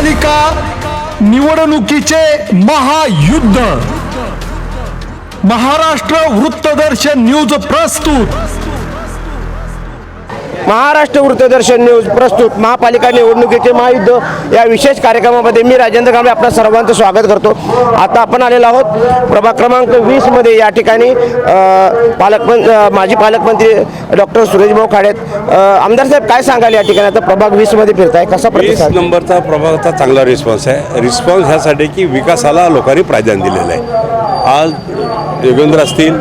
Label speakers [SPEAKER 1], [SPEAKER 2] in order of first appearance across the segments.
[SPEAKER 1] महापालिका निवडणुकीचे महायुद्ध. महाराष्ट्र वृत्तदर्शन न्यूज प्रस्तुत.
[SPEAKER 2] महाराष्ट्र वृत्तदर्शन न्यूज प्रस्तुत महापालिका निवडणुकीचे महायुद्ध या विशेष कार्यक्रमामध्ये मी राजेंद्र कांबळे आपल्या सर्वांचं स्वागत करतो. आता आपण आलेलो आहोत प्रभाग क्रमांक वीसमध्ये या ठिकाणी पालकमं माजी पालकमंत्री डॉक्टर सुरेशभाऊ खाडेत आमदार साहेब काय सांगाल या ठिकाणी? आता प्रभाग वीसमध्ये फिरताय. कसा प्रतिसाद?
[SPEAKER 3] नंबरचा प्रभागाचा चांगला रिस्पॉन्स आहे. रिस्पॉन्स ह्यासाठी की विकासाला लोकांनी प्राधान्य दिलेलं आहे. आज योगेंद्र असतील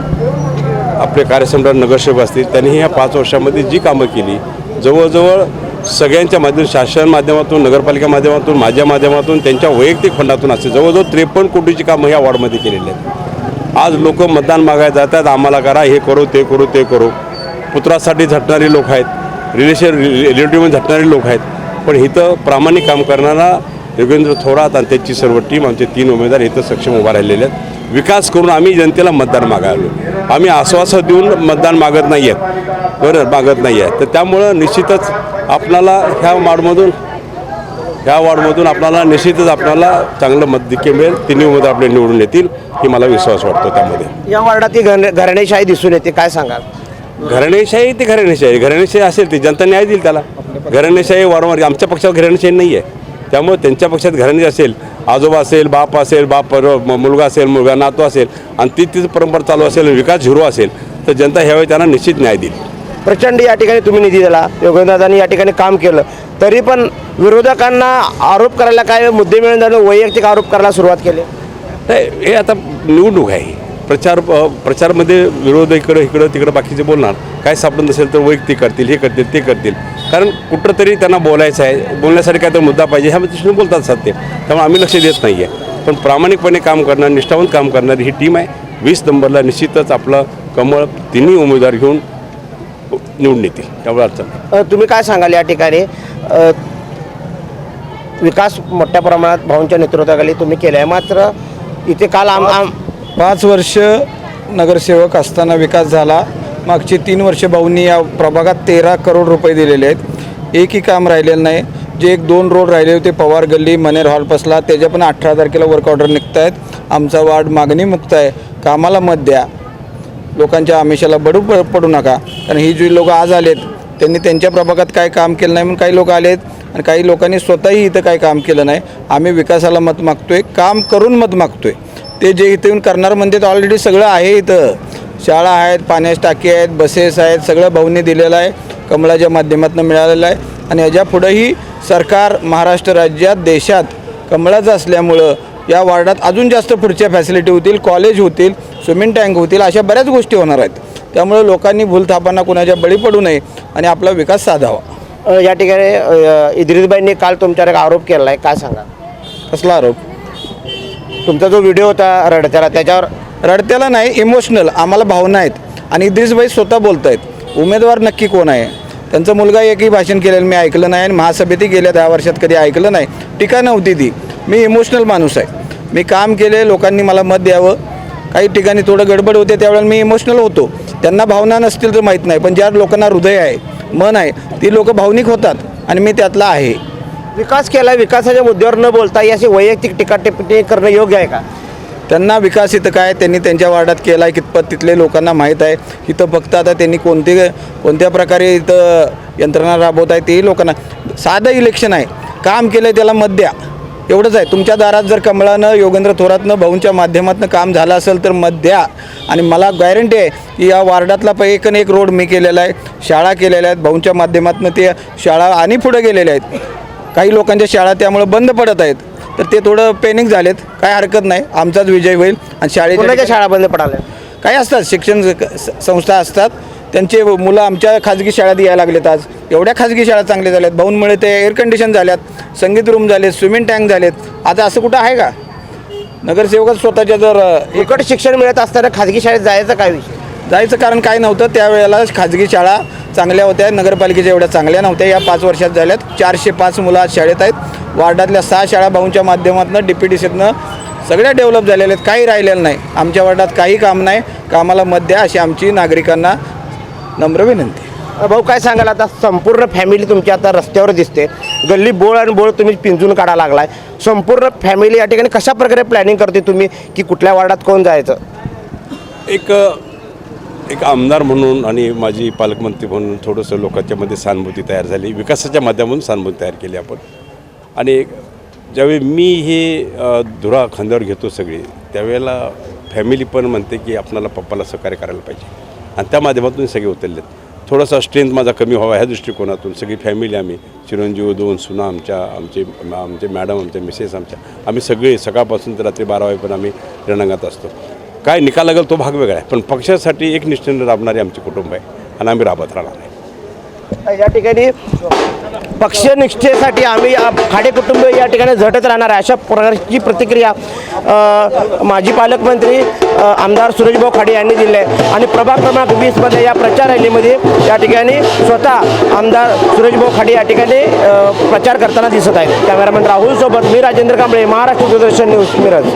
[SPEAKER 3] आपले कार्यसम्राट नगरसेवक असतील त्यांनी या पाच वर्षामध्ये जी कामं केली जवळजवळ सगळ्यांच्या माध्यम शासन माध्यमातून नगरपालिका माध्यमातून माझ्या माध्यमातून त्यांच्या वैयक्तिक फंडातून असते जवळजवळ त्रेपन्न कोटीची कामं ह्या वॉर्डमध्ये केलेली आहेत. आज लोक मतदान मागायला जातात आम्हाला करा हे करू ते करू ते करू. पुत्रासाठी झटणारे लोक आहेत रिलेशन रिलेटिव्हमध्ये झटणारे लोक आहेत. पण इथं प्रामाणिक काम करणारा योगेंद्र थोरात आणि त्यांची सर्व टीम आमचे तीन उमेदवार इथं सक्षम उभा राहिलेले आहेत. विकास करून आम्ही जनतेला मतदान मागायलो आम्ही आश्वासन देऊन मतदान मागत नाही आहेत बरं मागत नाही आहे तर त्यामुळं निश्चितच आपणाला ह्या वार्डमधून ह्या वॉर्डमधून आपल्याला निश्चितच आपल्याला चांगलं मतदिक्य मिळेल. तिन्ही उमेदवार आपले निवडून येतील ही मला विश्वास वाटतो त्यामध्ये.
[SPEAKER 2] या वार्डात घन घराणेशाही दिसून येते. काय सांगाल?
[SPEAKER 3] घराणेशाही ते घराणेशाही घराणेशाही असेल ती जनता न्याय देईल त्याला. घराणेशाही वारंवार आमच्या पक्षात घराणेशाही नाही आहे त्यामुळे त्यांच्या पक्षात घराणे असेल आजोबा असेल बाप असेल बाप मुलगा असेल मुलगा नातू असेल आणि ती तिचं परंपरा चालू असेल विकास झिरो असेल तर जनता ह्यावेळी त्यांना निश्चित न्याय देईल.
[SPEAKER 2] प्रचंड या ठिकाणी तुम्ही निधी दिला योगेंद्रदादांनी या ठिकाणी काम केलं. तरी पण विरोधकांना आरोप करायला काय मुद्दे मिळून जाणं वैयक्तिक आरोप करायला सुरुवात केली?
[SPEAKER 3] नाही हे आता निवडणूक आहे. प्रचार प्रचारमध्ये विरोध इकडं इकडं तिकडं बाकीचे बोलणार. काय सापडत नसेल तर वैयक्तिक करतील हे करतील ते करतील. कारण कुठं तरी त्यांना बोलायचं आहे. बोलण्यासाठी काय तर मुद्दा पाहिजे ह्या दृष्टीने बोलतात सत्य. त्यामुळे आम्ही लक्ष देत नाही आहे पण प्रामाणिकपणे काम करणार निष्ठावंत काम करणारी ही टीम आहे. वीस नंबरला निश्चितच आपलं कमळ तिन्ही उमेदवार घेऊन निवडून येतील. त्यामुळे अडचण
[SPEAKER 2] तुम्ही काय सांगाल या ठिकाणी? विकास मोठ्या प्रमाणात भाऊंच्या नेतृत्वाखाली तुम्ही केला आहे मात्र इथे काल आम आम
[SPEAKER 4] पाच वर्ष नगरसेवक असताना विकास झाला. मागची तीन वर्ष भाऊंनी या प्रभागात तेरा करोड रुपये दिलेले आहेत. एकही काम राहिलेलं नाही. जे एक दोन रोड राहिले होते पवार गल्ली मनेर हॉल पसला त्याच्या पण अठरा तारखेला वर्क ऑर्डर निघत आहेत आमचा वार्ड मागणी मुक्त आहे. कामाला मत द्या. लोकांच्या आमिषाला बडू प- पडू नका. कारण ही जी लोक आज आलेत त्यांनी त्यांच्या प्रभागात काय काम केलं नाही म्हणून काही लोक आलेत आणि काही लोकांनी स्वतःही इथं काही काम केलं नाही. आम्ही विकासाला मत मागतो आहे काम करून मत मागतो आहे ते जे इथे येऊन करणार म्हणते ऑलरेडी सगळं आहे इथं. शाळा आहेत पाण्याची टाकी आहेत बसेस आहेत सगळं भाऊंनी दिलेलं आहे. कमळाच्या माध्यमातून मिळालेलं आहे. आणि याच्या पुढंही सरकार महाराष्ट्र राज्यात देशात कमळाचं असल्यामुळं या वार्डात अजून जास्त पुढच्या फॅसिलिटी होतील कॉलेज होतील स्विमिंग टँक होतील अशा बऱ्याच गोष्टी होणार आहेत. त्यामुळे लोकांनी भूलथापांना कुणाच्या बळी पडू नये आणि आपला विकास साधावा.
[SPEAKER 2] या ठिकाणी इद्रिसबाईंनी काल तुमच्यावर आरोप केला आहे काय सांगा
[SPEAKER 4] कसला आरोप?
[SPEAKER 2] तुमचा जो व्हिडिओ होता रडत्याला त्याच्यावर
[SPEAKER 4] रडत्याला नाही इमोशनल आम्हाला भावना आहेत. आणि इद्रिसबाई स्वतः बोलत आहेत उमेदवार नक्की कोण आहे? त्यांचा मुलगा एकही भाषण केलेलं मी ऐकलं नाही आणि महासभेतही गेल्या दहा वर्षात कधी ऐकलं नाही. टीका नव्हती ती. मी इमोशनल माणूस आहे. मी काम केले लोकांनी मला मत द्यावं. काही ठिकाणी थोडं गडबड होते त्यावेळेला मी इमोशनल होतो. त्यांना भावना नसतील तर माहीत नाही पण ज्या लोकांना हृदय आहे मन आहे ती लोकं भावनिक होतात. आणि मी त्यातला आहे.
[SPEAKER 2] विकास केला विकासाच्या मुद्द्यावर न बोलता ही अशी वैयक्तिक टीका टिप्पणी करणं योग्य आहे का?
[SPEAKER 4] त्यांना विकास इथं काय त्यांनी त्यांच्या वार्डात केला आहे कितपत तिथले लोकांना माहीत आहे. इथं फक्त आता त्यांनी कोणते कोणत्या प्रकारे इथं यंत्रणा राबवत आहे तेही लोकांना साधं इलेक्शन आहे. काम केलं आहे त्याला मत द्या. एवढंच आहे. तुमच्या दारात जर कमळानं योगेंद्र थोरातनं भाऊंच्या माध्यमातून काम झालं असेल तर मत द्या. आणि मला गॅरंटी आहे की या वार्डातला प एक न एक रोड मी केलेला आहे. शाळा केलेल्या आहेत भाऊंच्या माध्यमातून ते शाळा आणि पुढे गेलेल्या आहेत. काही लोकांच्या शाळा त्यामुळे बंद पडत आहेत. तर ते थोडं पेनिंग झालेत. काय हरकत नाही. आमचाच विजय होईल आणि शाळेच्या
[SPEAKER 2] शाळा बंद पडाल्या.
[SPEAKER 4] काही असतात. शिक्षण संस्था असतात. त्यांचे मुलं आमच्या खाजगी शाळेत यायला लागलेत आज. एवढ्या खाजगी शाळा चांगल्या झाल्यात. भाऊंमुळे ते एअर कंडिशन झाल्यात. संगीत रूम झालेत स्विमिंग टँक झालेत. आता असं कुठं आहे का? नगरसेवकच स्वतःच्या जर अ,
[SPEAKER 2] फुकट शिक्षण मिळत असताना खाजगी शाळेत जायचा काय विषय?
[SPEAKER 4] जायचं कारण काय नव्हतं त्यावेळेला खाजगी शाळा चांगल्या होत्या नगरपालिकेच्या एवढ्या चांगल्या नव्हत्या. या पाच वर्षात झाल्यात. चारशे पाच मुलं आज शाळेत आहेत. वार्डातल्या सहा शाळा भाऊंच्या माध्यमातून डी पी डी सीतनं सगळ्या डेव्हलप झालेल्या आहेत. काही राहिलेलं नाही. आमच्या वार्डात काही काम नाही. कामाला मत द्या अशी आमची नागरिकांना नम्र विनंती.
[SPEAKER 2] भाऊ काय सांगाल? आता संपूर्ण फॅमिली तुमची आता रस्त्यावर दिसते. गल्ली बोळ आणि बोळ तुम्ही पिंजून काढा लागलाय. संपूर्ण फॅमिली या ठिकाणी कशा प्रकारे प्लॅनिंग करते तुम्ही की कुठल्या वार्डात कोण जायचं?
[SPEAKER 3] एक एक आमदार म्हणून आणि माझी पालकमंत्री म्हणून थोडंसं लोकांच्यामध्ये सहानुभूती तयार झाली. विकासाच्या माध्यमातून सहानुभूती तयार केली आपण. आणि ज्यावेळी मी हे धुरा खांद्यावर घेतो सगळी त्यावेळेला फॅमिली पण म्हणते की आपणाला पप्पाला सहकार्य करायला पाहिजे. आणि त्या माध्यमातून सगळे उतरलेत. थोडासा स्ट्रेंथ माझा कमी व्हावा ह्या दृष्टिकोनातून सगळी फॅमिली आम्ही चिरंजीव दोन सुना आमच्या आमचे आमचे मॅडम आमच्या मिसेस आमच्या आम्ही सगळे सकाळपासून तर रात्री बारा वाजेपर्यंत आम्ही रणांगात असतो. काय निकाल लागेल तो भाग वेगळा आहे. पण पक्षासाठी एक निष्ठेने राबणारे आमचे कुटुंब आहे आणि आम्ही राबत राहणार आहे.
[SPEAKER 2] या ठिकाणी पक्षनिष्ठेसाठी आम्ही खाडे कुटुंब या ठिकाणी झटत राहणार आहे. अशा प्रकारची प्रतिक्रिया माजी पालकमंत्री आमदार सुरेशभाऊ खाडे यांनी दिली आहे. आणि प्रभाग क्रमांक वीसमध्ये या प्रचार रॅलीमध्ये या ठिकाणी स्वतः आमदार सुरेशभाऊ खाडे या ठिकाणी प्रचार करताना दिसत आहेत. कॅमेरामॅन राहुलसोबत मी राजेंद्र कांबळे महाराष्ट्र दूरदर्शन न्यूज मिरज.